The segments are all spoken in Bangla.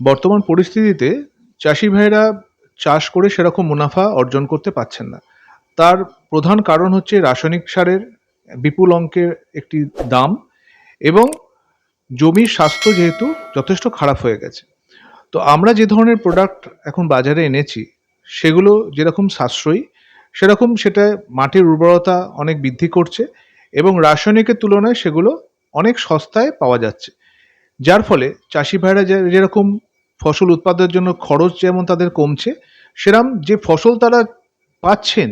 বর্তমান পরিস্থিতিতে চাষি ভাইরা চাষ করে সেরকম মুনাফা অর্জন করতে পারছেন না। তার প্রধান কারণ হচ্ছে রাসায়নিক সারের বিপুল অঙ্কের একটি দাম এবং জমির স্বাস্থ্য যেহেতু যথেষ্ট খারাপ হয়ে গেছে। তো আমরা যে ধরনের প্রোডাক্ট এখন বাজারে এনেছি, সেগুলো যেরকম সাশ্রয়ী, সেরকম সেটা মাটির উর্বরতা অনেক বৃদ্ধি করছে এবং রাসায়নিকের তুলনায় সেগুলো অনেক সস্তায় পাওয়া যাচ্ছে। যার ফলে চাষি ভাইরা যেরকম ফসল উৎপাদনের জন্য খরচ যেমন তাদের কমছে, সেরম যে ফসল তারা পাচ্ছেন,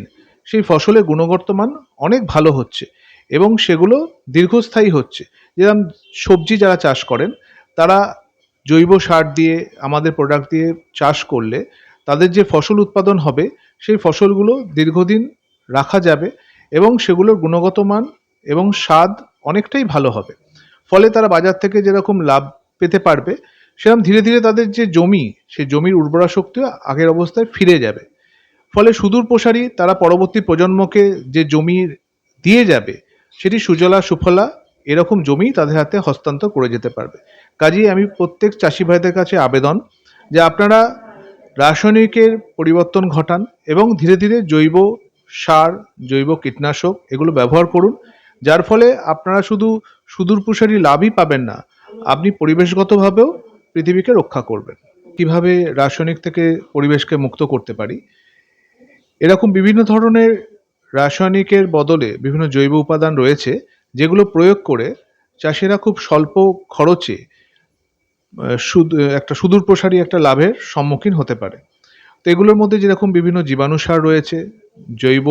সেই ফসলের গুণগত মান অনেক ভালো হচ্ছে এবং সেগুলো দীর্ঘস্থায়ী হচ্ছে। যেরকম সবজি যারা চাষ করেন, তারা জৈব সার দিয়ে, আমাদের প্রোডাক্ট দিয়ে চাষ করলে তাদের যে ফসল উৎপাদন হবে, সেই ফসলগুলো দীর্ঘদিন রাখা যাবে এবং সেগুলোর গুণগত মান এবং স্বাদ অনেকটাই ভালো হবে। ফলে তারা বাজার থেকে যেরকম লাভ পেতে পারবে সেরকম ধীরে ধীরে তাদের যে জমি সেই জমির উর্বরা শক্তিও আগের অবস্থায় ফিরে যাবে। ফলে সুদূর প্রসারী তারা পরবর্তী প্রজন্মকে যে জমি দিয়ে যাবে, সেটি সুজলা, সুফলা এরকম জমি তাদের হাতে হস্তান্তর করে যেতে পারবে। কাজেই আমি প্রত্যেক চাষি ভাইদের কাছে আবেদন যে আপনারা রাসায়নিকের পরিবর্তন ঘটান এবং ধীরে ধীরে জৈব সার, জৈব কীটনাশক এগুলো ব্যবহার করুন, যার ফলে আপনারা শুধু সুদূর প্রসারী লাভই পাবেন না, আপনি পরিবেশগতভাবেও পৃথিবীকে রক্ষা করবেন কীভাবে রাসায়নিক থেকে পরিবেশকে মুক্ত করতে পারি? এরকম বিভিন্ন ধরনের রাসায়নিকের বদলে বিভিন্ন জৈব উপাদান রয়েছে, যেগুলো প্রয়োগ করে চাষিরা খুব স্বল্প খরচে একটা সুদূর প্রসারী একটা লাভের সম্মুখীন হতে পারে। তো এগুলোর মধ্যে যেরকম বিভিন্ন জীবাণু সার রয়েছে, জৈব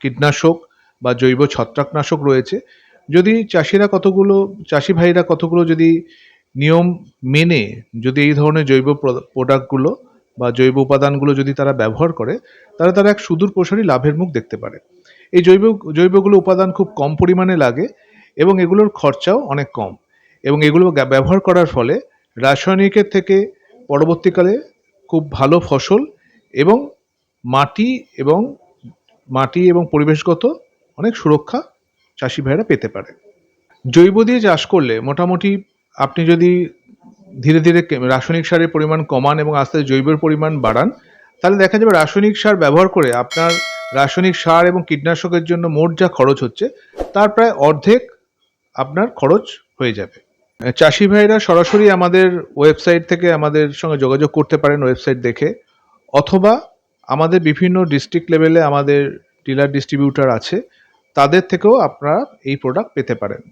কীটনাশক বা জৈব ছত্রাকনাশক রয়েছে, যদি চাষিরা কতগুলো, চাষি ভাইরা কতগুলো যদি নিয়ম মেনে যদি এই ধরনের জৈব প্রোডাক্টগুলো বা জৈব উপাদানগুলো যদি তারা ব্যবহার করে, তাহলে তারা এক সুদূর প্রসারী লাভের মুখ দেখতে পারে। এই জৈব, জৈবগুলো উপাদান খুব কম পরিমাণে লাগে এবং এগুলোর খরচাও অনেক কম। এবং এগুলো ব্যবহার করার ফলে রাসায়নিকের থেকে পরবর্তীকালে খুব ভালো ফসল এবং মাটি এবং মাটি এবং পরিবেশগত অনেক সুরক্ষা চাষি ভাইরা পেতে পারে। জৈব দিয়ে চাষ করলে মোটামুটি আপনি যদি ধীরে ধীরে রাসায়নিক সারের পরিমাণ কমান এবং আস্তে জৈবের পরিমাণ বাড়ান, তাহলে দেখা যাবে রাসায়নিক সার ব্যবহার করে আপনার রাসায়নিক সার এবং কীটনাশকের জন্য মোট যা খরচ হচ্ছে, তার প্রায় অর্ধেক আপনার খরচ হয়ে যাবে। চাষি ভাইরা সরাসরি আমাদের ওয়েবসাইট থেকে আমাদের সঙ্গে যোগাযোগ করতে পারেন ওয়েবসাইট দেখে, অথবা আমাদের বিভিন্ন ডিস্ট্রিক্ট লেভেলে আমাদের ডিলার ডিস্ট্রিবিউটার আছে, তাদের থেকেও আপনারা এই প্রোডাক্ট পেতে পারেন।